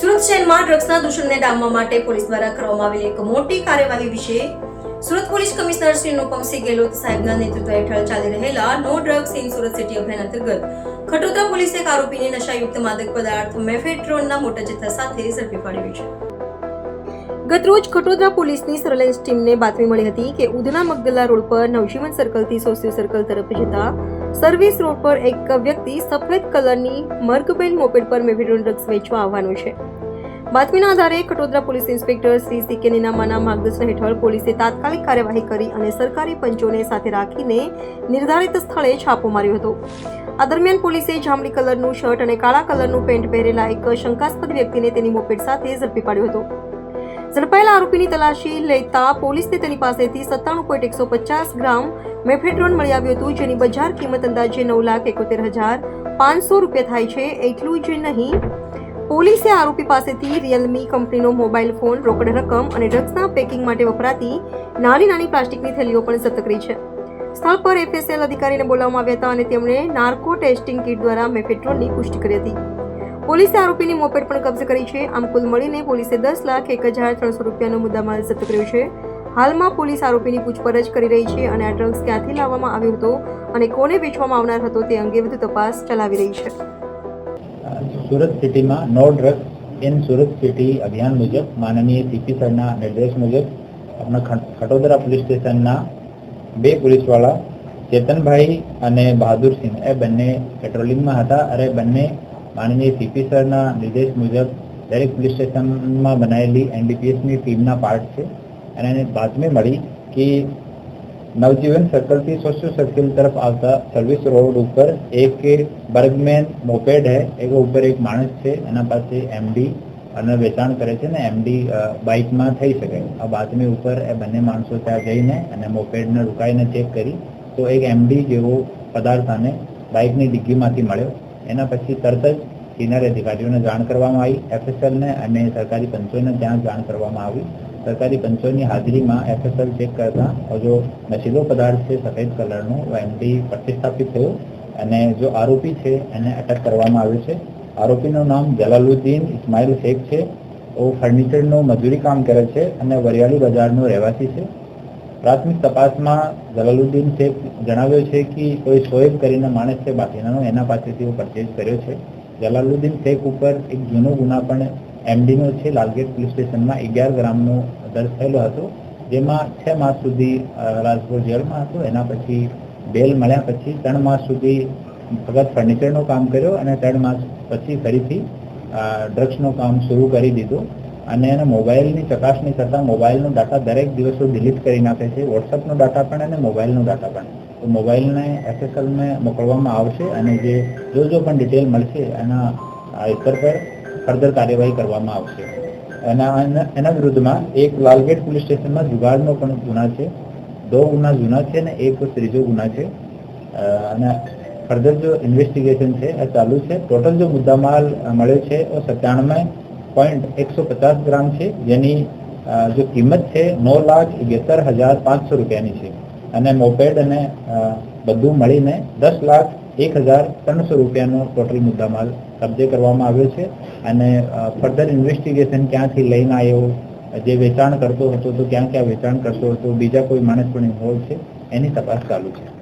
સુરત શહેરમાં ડ્રગ્સના દૂષણને ડામવા માટે પોલીસ દ્વારા કરવામાં આવેલી એક મોટી કાર્યવાહી વિશે સુરત પોલીસ કમિશનર શ્રી અનુપમસિંહ ગેહલોત સાહેબના નેતૃત્વ હેઠળ ચાલી રહેલા no drugs in Surat city અભિયાન અંતર્ગત ખટોદરા પોલીસે એક આરોપીને નશાયુક્ત માદક પદાર્થ મેફેડ્રોનના મોટા જથ્થા સાથે ઝડપી પાડ્યો છે. ગતરોજ ખટોદરા પોલીસની સર્વેલન્સ ટીમને બાતમી મળી હતી કે ઉધના મગદલા રોડ પર નવજીવન સર્કલથી સોસિયો સર્કલ તરફ જતા સર્વિસ રોડ પર એક વ્યક્તિ સફેદ કલરની મર્ગબેલ મોપેડ પર મેફેડ્રોન ડ્રગ્સ વેચવા આવવાનું છે. બાતમીના આધારે Khatodara police inspector Shri C K નીનામાના માર્ગદર્શન હેઠળ પોલીસે તાત્કાલિક કાર્યવાહી કરી અને સરકારી પંચોને સાથે રાખીને નિર્ધારિત સ્થળે છાપો માર્યો હતો. આ દરમિયાન પોલીસે જાંબલી કલરનું શર્ટ અને કાળા કલરનું પેન્ટ પહેરેલા એક શંકાસ્પદ વ્યક્તિને તેની મોપેડ સાથે ઝડપી પાડ્યો હતો. ઝડપાયેલા આરોપીની તલાશી લેતા પોલીસને તેની પાસેથી સત્તાણું પોઈન્ટ એકસો પચાસ ગ્રામ મેફેડ્રોન મળી આવ્યું હતું, જેની બજાર કિંમત અંદાજે નવ લાખ એકોતેર હજાર પાંચસો રૂપિયા થાય છે, એટલું જ નહીં. પોલીસે આરોપી પાસેથી રિયલમી કંપનીનો મોબાઈલ ફોન, રોકડ રકમ અને ડ્રગ્સના પેકિંગ માટે વપરાતી નાની નાની પ્લાસ્ટિકની થેલીઓ પણ જપ્ત કરી છે. સ્થળ પર એફએસએલ અધિકારીને બોલાવવામાં આવ્યા હતા અને તેમણે નાર્કો ટેસ્ટિંગ કિટ દ્વારા મેફેડ્રોનની પુષ્ટિ કરી હતી. પોલીસે આરોપીની મોપેડ પણ કબજે કરી છે. આમ કુલ મળીને પોલીસે દસ લાખ એક હજાર ત્રણસો રૂપિયાનો મુદ્દામાલ જપ્ત કર્યો છે. હાલમાં પોલીસ આરોપીની પૂછપરછ કરી રહી છે અને આ ડ્રગ્સ ક્યાંથી લાવવામાં આવ્યો હતો અને કોને વેચવામાં આવનાર હતો તે અંગે વધુ તપાસ ચલાવી રહી છે. સુરત સિટીમાં no drugs in Surat city અભિયાન મુજબ, માનનીય સીપી સરના નિર્દેશ મુજબ, આપણા ખટોદરા પોલીસ સ્ટેશનના બે પોલીસવાળા ચેતનભાઈ અને બહાદુરસિંહ, એ બંને પેટ્રોલિંગમાં હતા. અને બંને માનનીય સીપી સરના નિર્દેશ મુજબ દરેક પોલીસ સ્ટેશનમાં બનાવેલી એનડીપીએસની ટીમના પાર્ટ છે. અને એને બાતમી મળી કે નવજીવન સર્કલથી સોશિયો સર્કલ તરફ આવતા સર્વિસ રોડ ઉપર એક બર્ગમેન મોપેડ હે એક ઉપર એક માણસ છે, એના પાસે એમડી અને વેચાણ કરે છે ને એમડી બાઇકમાં થઈ શકે. આ બાતમી ઉપર એ બંને માણસો ત્યાં જઈને અને મોપેડને રોકાઈને ચેક કરી તો એક એમડી જેવો પદાર્થ આને બાઇકની ડિગ્ગીમાંથી મળ્યો. એના પછી તરત જ સિનિયર અધિકારીઓને જાણ કરવામાં આવી એફએસએલને અને સરકારી પંચોને ત્યાં જાણ કરવામાં આવી. સરકારી પંચોની હાજરીમાં એફએસએલ ચેક કરતા જો નશીલો પદાર્થ છે, સફેદ કલરનો, એમડી પ્રતિસ્થાપિત થયો અને જો આરોપી છે, એને અટક કરવામાં આવ્યો છે. આરોપીનું નામ જલાલુદ્દીન ઇસ્માઇલ શેખ છે. ફર્નિચરનું મજૂરી કામ કરે છે અને વરિયાળી બજારનો રહેવાસી છે. પ્રાથમિક તપાસમાં જલાલુદ્દીન શેખ જણાવ્યો છે કે કોઈ શોએબ કરીને માણસ છે બાકીનાનો એના પાસેથી હું પરચેઝ કર્યો છે. જલાલુદ્દીન શેખ ઉપર એક જૂનો ગુના પણ એમડીનો છે, લાલગેટ પોલીસ સ્ટેશનમાં અગિયાર ગ્રામનો દર્જ થયેલો હતો, જેમાં છ માસ સુધી રાજકોટ જેલમાં હતો. એના પછી બેલ મળ્યા પછી ત્રણ માસ સુધી ફક્ત ફર્નિચરનું કામ કર્યો અને ત્રણ માસ પછી ફરીથી ડ્રગ્સનું કામ શરૂ કરી દીધું. અને એના મોબાઈલની ચકાસણી કરતાં મોબાઈલનો ડાટા દરેક દિવસો ડિલીટ કરી નાખે છે. વોટ્સઅપનો ડાટા પણ અને મોબાઈલનો ડાટા પણ. તો મોબાઈલને એસએસએલને મોકલવામાં આવશે અને જે જો જો પણ ડિટેલ મળશે, એના ઉપર પર ફર્ધર કાર્યવાહી કરવામાં આવશે. એના, એના- વિરુદ્ધમાં એક લાલગેટ પોલીસ સ્ટેશનમાં જુગાડનો પણ ગુના છે. દો ગુના જૂના છે અને એક ત્રીજો ગુના છે. અને ફર્ધર જો ઇન્વેસ્ટિગેશન છે, એ ચાલુ છે. ટોટલ જો મુદ્દામાલ મળ્યો છે એ સત્તાણું પોઈન્ટ એકસો પચાસ ગ્રામ છે. જેની જો કિંમત છે નવ લાખ અગિયાર હજાર પાંચસો રૂપિયાની છે. અને મોપેડ અને બધું મળીને દસ લાખ એક હજાર ત્રણસો રૂપિયાનો ટોટલ મુદ્દામાલ કબજે કરવામાં આવ્યો છે. અને ફર્ધર ઇન્વેસ્ટિગેશન ક્યાંથી લઈને આવ્યો, જે વેચાણ કરતો હતો તો ક્યાં ક્યાં વેચાણ કરતો હતો, બીજા કોઈ માણસ પણ ઇન્વોલ્વ છે, એની તપાસ ચાલુ છે.